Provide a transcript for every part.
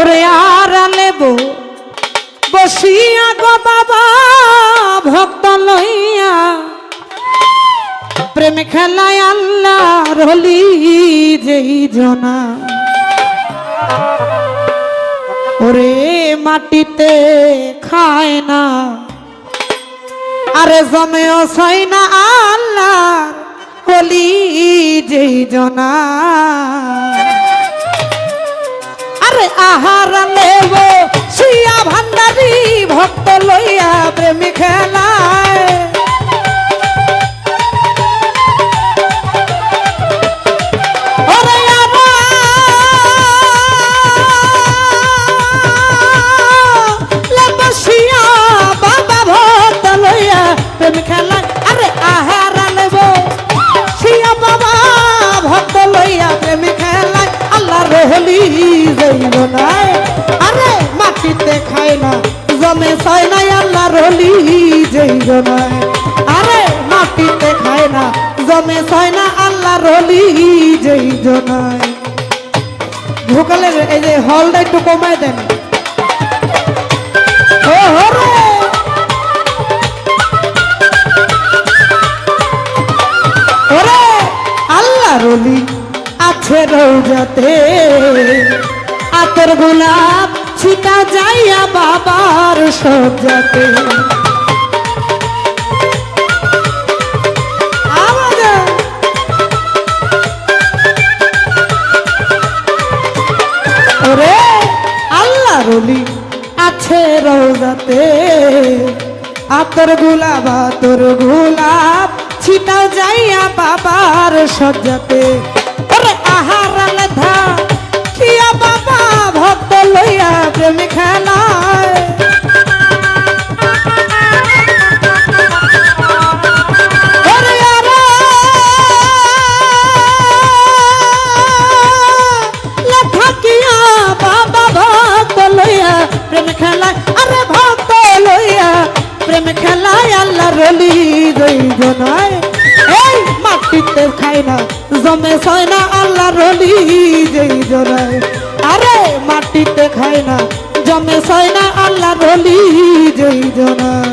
ওরে আর লেব বসিয়া গো বাবা, ভক্ত লইয়া। প্রেম খেলায় আল্লাহ রলি যেই জনা। ওরে মাটিতে খায় না। আরে জমেও ছয় না আল্লাহ কলি যেই জনা। আরে আহার লেব শিয়া ভান্ডারি ভক্ত লইয়া প্রেমী খেলায় যাইব নাই আরে মাটিতে খায় না, জমে ছয় নাই আল্লাহ রহলি যাইব নাই আরে মাটিতে খায় না, জমে ছয় না আল্লাহ রহলি যাইব নাই ভোকালের এই যে হলটা একটু কমায় দেন। আল্লাহ রলি আছে রৌজাতে। আতর গোলাপ ছিটা যাইয়া বাবার ওরে আল্লাহ রলি আছে রোজাতে আতর গোলাপ আতর গোলাপ ছিটা যাইয়া বাবার সজ্জাতে ওরে আহার লেধা প্রেম খেলায় প্রেম খেলায় আরে ভক্ত লইয়া প্রেম খেলায় আল্লাহ রলি দই জনায়। এই মাটিতে খাই না, জমে ছয় না, আল্লাহ রলি যেই আরে মাটিতে খায় না জমে সয় না আল্লাহ বলি যেই জনায়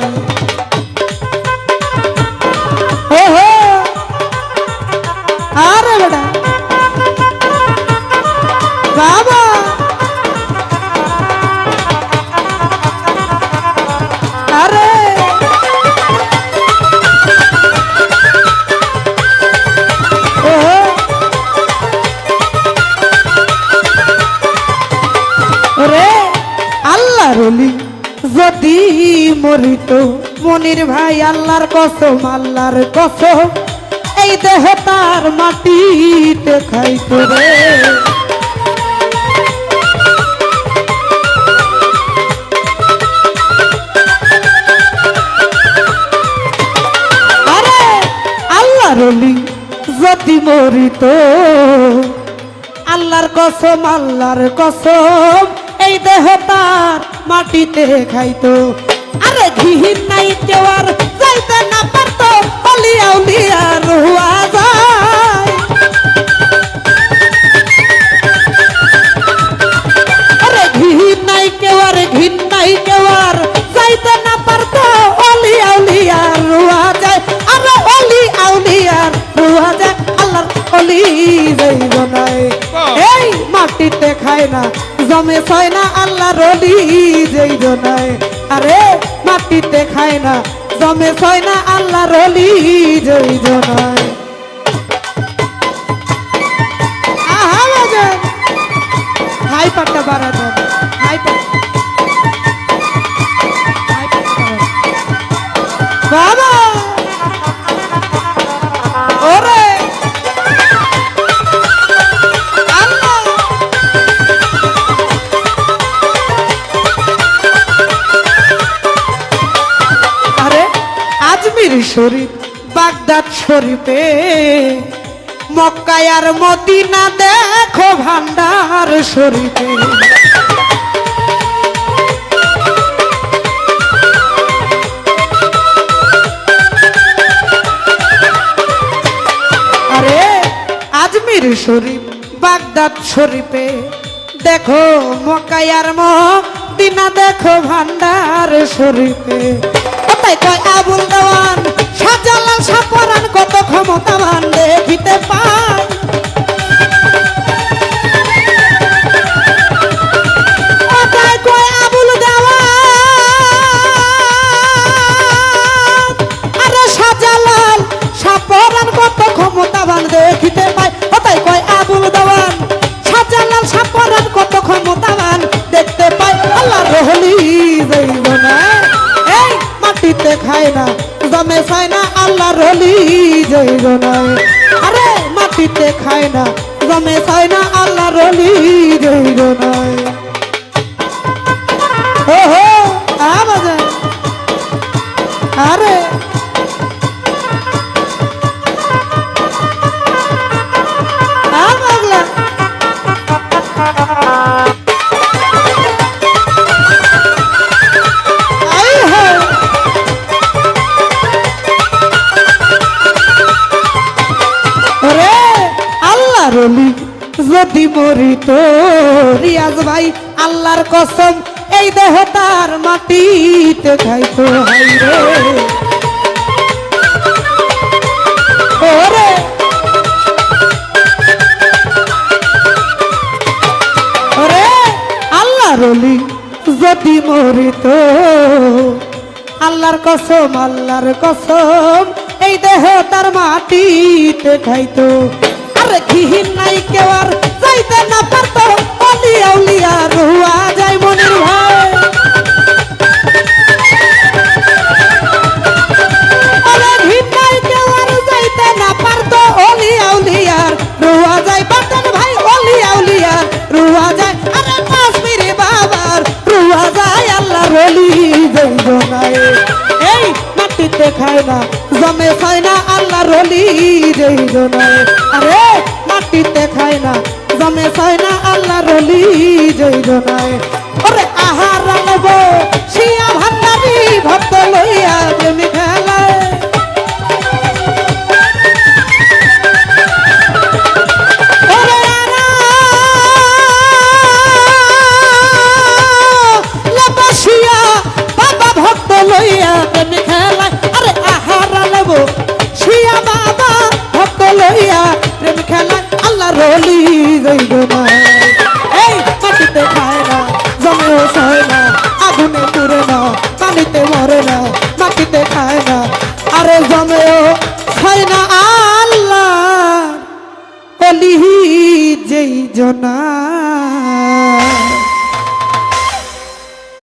মরিত। মনির ভাই আল্লাহর কসম আল্লাহর কসম। এই দেহ তার মাটিতে খাইতো রে। আরে আল্লাহ রলি যদি মরিত। আল্লাহর কসম আল্লাহর কসম। এই দেহ তার মাটিতে খাইতো। ঘিহিন নাই কেউ আর যাইতে না পারতো অলিয়া উলিয়া রুয়া যায়। আরে ঘিহিন নাই কেউ আর ঘিন নাই কেউ আর যাইতে না পারতো অলি আউলিয়ার রুয়া যায়। আরে অলি আউলিয়ার রুয়া যায় আল্লাহর অলি যাইব নাই। এই মাটিতে খায় না জমে ছয় না আল্লাহর অলি যাইব নাই। আরে মাটিতে খায় না, জমে ছয় না আল্লাহ রলি জয় জনায়। হাই পাট্টা বাড়া হাই পাট্টা হতে মক্কায়ার মদিনা দেখো ভান্ডার শরীফে। আরে, আজমির শরীফ, বাগদাদ শরীফে। দেখো মকায়ার মদিনা দেখো ভান্ডার শরীফে। তাই কয় আবুল দেওয়ান? সাজালাল সাপরান কত ক্ষমতাবান দেখিতে না। আরে মাটিতে খায় না গমে খায় না আল্লাহ রলি ওহো হো আরে যদি মরি রিয়াজ ভাই, আল্লাহর কসম, এই দেহ তার মাটিতে খাইতো। হাই রে আল্লাহ যদি মরি তো আল্লাহর কসম আল্লাহর কসম, এই দেহ তার মাটিতে খাইতো। আরে ঘিহিন নাই কেউ আর যাইতে না পারতো, অলিয়া উলিয়া রুয়া যায় মনির ভাই ঘিন নাই কেউ আর যাইতে না পারতো, অলিয়া উলিয়ার রুয়া যায়। বাতন ভাই, অলিয়া উলিয়ার রুয়া যায়। আরে কাশ্মীরি বাবার রুয়া যায়, আল্লাহ রলি যাইব না, জমে খায় না, আল্লাহ রলি যাইব না আরে মাটিতে খায় না জমে খায় না আল্লাহ রলি জয় না